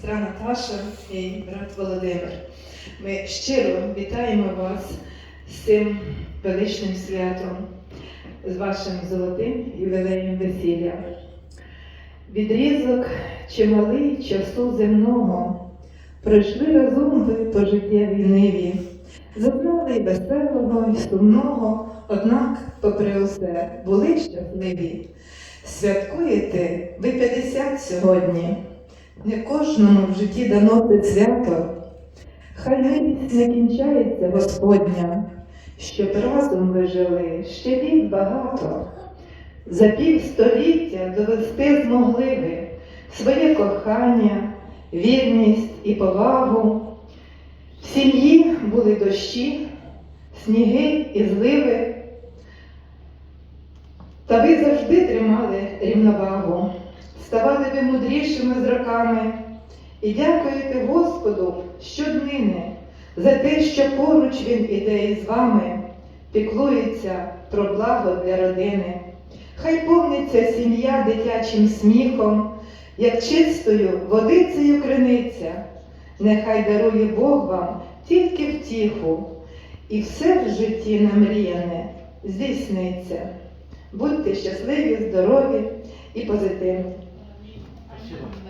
сестра Наташа і брат Володимир. Ми щиро вітаємо вас з цим величним святом, з вашим золотим ювілеєм весілля. Відрізок чималий часу земного, пройшли разом ви по життєвій ниві, зазнали й веселого, й сумного, однак, попри усе, були щасливі. Святкуєте ви 50 сьогодні. Не кожному в житті дано це свято. Хай милість не кінчається Господня, щоб разом ви жили ще вік багато. За півстоліття довести змогли ви своє кохання, вірність і повагу. В сім'ї були дощі, сніги і зливи. Та ви завжди тримали рівновагу, ставали ви мудрішими з роками і дякуєте Господу щоднини за те, що поруч Він іде із вами, піклується про благо для родини. Хай повниться сім'я дитячим сміхом, як чистою водицею криниця. Нехай дарує Бог вам тільки втіху, і все в житті намріяне здійсниться. Будьте щасливі, здорові і позитивні. Sure.